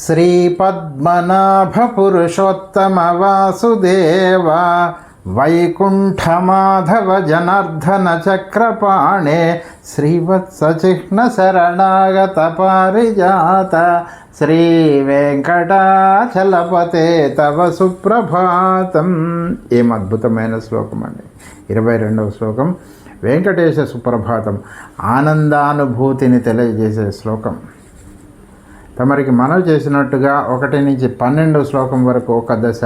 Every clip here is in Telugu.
శ్రీపద్మనాభపురుషోత్తమ వాసుదేవ వైకుంఠమాధవ జనార్దన చక్రపాణే శ్రీవత్సచిహ్న శరణాగత పారిజాత శ్రీ వెంకటాచలపతే తవ సుప్రభాతం ఏం అద్భుతమైన శ్లోకం అండి. ఇరవై రెండవ శ్లోకం వెంకటేశ సుప్రభాతం ఆనందానుభూతిని తెలియజేసే శ్లోకం. తమరికి మనవి చేసినట్టుగా ఒకటి నుంచి పన్నెండో శ్లోకం వరకు ఒక దశ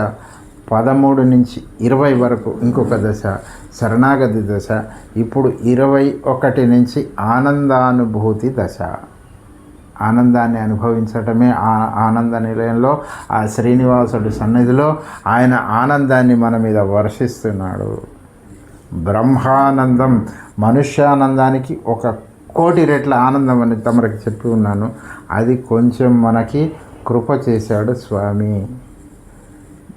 పదమూడు నుంచి ఇరవై వరకు ఇంకొక దశ శరణాగతి దశ ఇప్పుడు ఇరవై ఒకటి నుంచి ఆనందానుభూతి దశ. ఆనందాన్ని అనుభవించటమే ఆ ఆనంద నిలయంలో ఆ శ్రీనివాసుడి సన్నిధిలో ఆయన ఆనందాన్ని మన మీద వర్షిస్తున్నాడు. బ్రహ్మానందం మనుష్యానందానికి ఒక కోటి రెట్ల ఆనందం అని తమరికి చెప్పి ఉన్నాను. అది కొంచెం మనకి కృప చేశాడు స్వామి.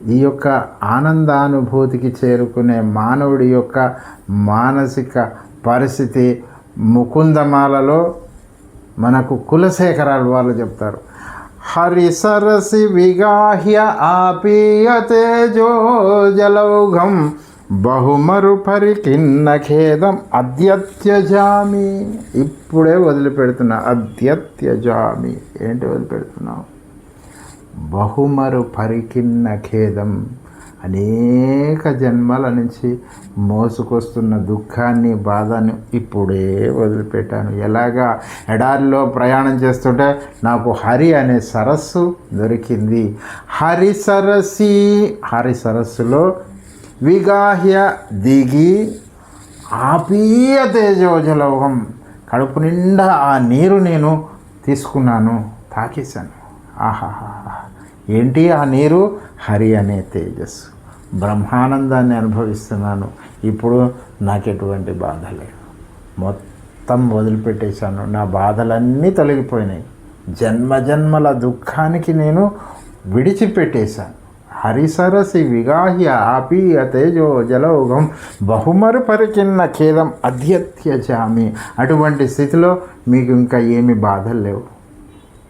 ఈ యొక్క ఆనందానుభూతికి చేరుకునే మానవుడి యొక్క మానసిక పరిస్థితి ముకుందమాలలో మనకు కులశేఖరాలు వాళ్ళు చెప్తారు. హరి సరసి విగాహ్య ఆపీయతేజో జలౌఘం బహుమరు పరికిన్న ఖేదం అద్యత్యజామి. ఇప్పుడే వదిలిపెడుతున్నా అద్యత్యజామి. ఏంటి వదిలిపెడుతున్నావు? బహుమరు పరికిన్న ఖేదం అనేక జన్మల నుంచి మోసుకొస్తున్న దుఃఖాన్ని బాధని ఇప్పుడే వదిలిపెట్టాను. ఎలాగా? ఎడారిలో ప్రయాణం చేస్తుంటే నాకు హరి అనే సరస్సు దొరికింది. హరి సరస్సి హరి సరస్సులో విగాహ్య దిగి ఆపీయ తేజోజలోహం. కడుపు నిండా ఆ నీరు నేను తీసుకున్నాను. తాకేశాను. ఆహాహా. ఏంటి ఆ నీరు? హరి అనే తేజస్సు. బ్రహ్మానందాన్ని అనుభవిస్తున్నాను. ఇప్పుడు నాకు ఎటువంటి బాధ లేదు. మొత్తం వదిలిపెట్టేశాను. నా బాధలన్నీ తొలగిపోయినాయి. జన్మ జన్మల దుఃఖానికి నేను విడిచిపెట్టేశాను. హరిసరసి విగాహ్య ఆపీయ తేజో జలౌగం బహుమరు పరికిన్న ఖేదం అధ్యత్యజామి. అటువంటి స్థితిలో మీకు ఇంకా ఏమి బాధలు లేవు.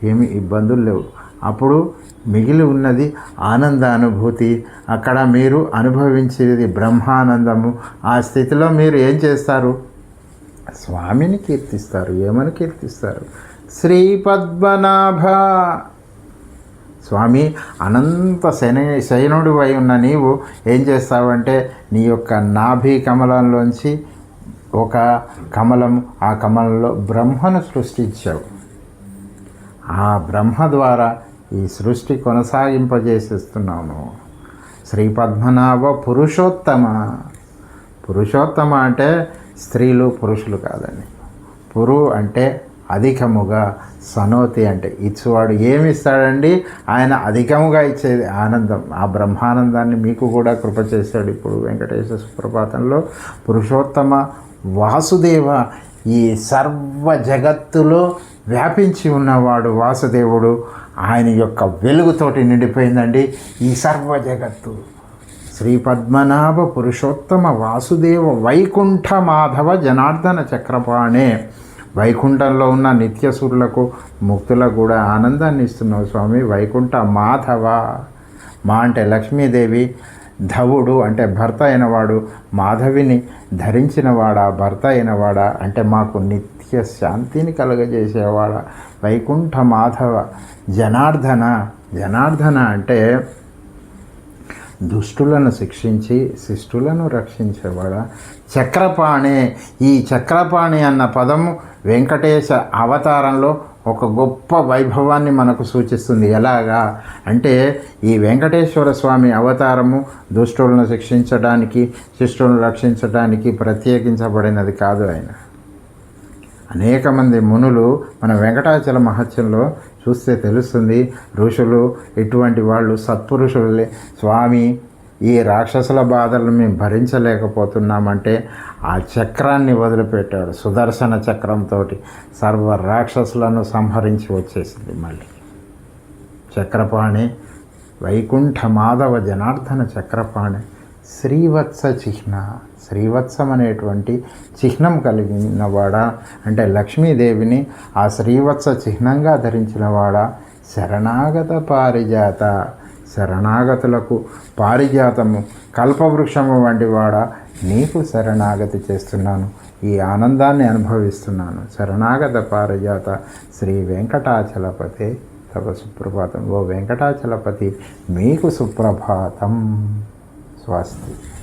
ఏమి ఇబ్బందులు లేవు. అప్పుడు మిగిలి ఉన్నది ఆనంద అనుభూతి అక్కడ మీరు అనుభవించేది బ్రహ్మానందము. ఆ స్థితిలో మీరు ఏం చేస్తారు? స్వామిని కీర్తిస్తారు ఏమని కీర్తిస్తారు. శ్రీ పద్మనాభ స్వామి అనంత శన శయనుడు అయి ఉన్న నీవు ఏం చేస్తావంటే నీ యొక్క నాభి కమలంలోంచి ఒక కమలం ఆ కమలంలో బ్రహ్మను సృష్టించావు. ఆ బ్రహ్మ ద్వారా ఈ సృష్టి కొనసాగింపజేసేస్తున్నావు శ్రీ పద్మనాభ పురుషోత్తమ. పురుషోత్తమ అంటే స్త్రీలు పురుషులు కాదండి. పురు అంటే అధికముగా సనోతి అంటే ఇచ్చేవాడు ఏమి ఇస్తాడండి ఆయన అధికముగా ఇచ్చేది ఆనందం. ఆ బ్రహ్మానందాన్ని మీకు కూడా కృప చేశాడు ఇప్పుడు వెంకటేశ్వర సుప్రభాతంలో. పురుషోత్తమ వాసుదేవ ఈ సర్వ జగత్తులో వ్యాపించి ఉన్నవాడు వాసుదేవుడు. ఆయన యొక్క వెలుగుతోటి నిండిపోయిందండి ఈ సర్వ జగత్తు. శ్రీ పద్మనాభ పురుషోత్తమ వాసుదేవ వైకుంఠ మాధవ జనార్దన చక్రపాణే. వైకుంఠంలో ఉన్న నిత్యసురులకు ముక్తులకు కూడా ఆనందాన్ని ఇస్తున్నావు స్వామి. వైకుంఠ మాధవ. మా అంటే లక్ష్మీదేవి ధవుడు అంటే భర్త అయినవాడు మాధవిని ధరించినవాడా భర్త అయినవాడా అంటే మాకు నిత్య శాంతిని కలుగజేసేవాడా. వైకుంఠ మాధవ. జనార్దన. జనార్దన అంటే దుష్టులను శిక్షించి శిష్టులను రక్షించేవాడ? చక్రపాణి. ఈ చక్రపాణి అన్న పదము వెంకటేశ అవతారంలో ఒక గొప్ప వైభవాన్ని మనకు సూచిస్తుంది. ఎలాగా? అంటే ఈ వెంకటేశ్వర స్వామి అవతారము దుష్టులను శిక్షించడానికి శిష్టులను రక్షించడానికి ప్రత్యేకించబడినది కాదు ఆయన. అనేక మంది మునులు మన వెంకటాచల మహత్యంలో చూస్తే తెలుస్తుంది ఋషులు ఇటువంటి వాళ్ళు సత్పురుషులే. స్వామి ఈ రాక్షసుల బాధలను మేము భరించలేకపోతున్నామంటే ఆ చక్రాన్ని వదిలిపెట్టాడు సుదర్శన చక్రంతో సర్వ రాక్షసులను సంహరించి వచ్చేసింది మళ్ళీ. చక్రపాణి వైకుంఠ మాధవ జనార్దన చక్రపాణి. శ్రీవత్స చిహ్న శ్రీవత్సం అనేటువంటి చిహ్నం కలిగినవాడా? అంటే లక్ష్మీదేవిని ఆ శ్రీవత్స చిహ్నంగా ధరించినవాడా? శరణాగత పారిజాత. శరణాగతులకు పారిజాతము కల్పవృక్షము వంటి వాడ నీకు శరణాగతి చేస్తున్నాను. ఈ ఆనందాన్ని అనుభవిస్తున్నాను. శరణాగత పారిజాత శ్రీ వెంకటాచలపతే తవ సుప్రభాతం ఓ వెంకటాచలపతి మీకు సుప్రభాతం. સ્વાસ્થ્ય.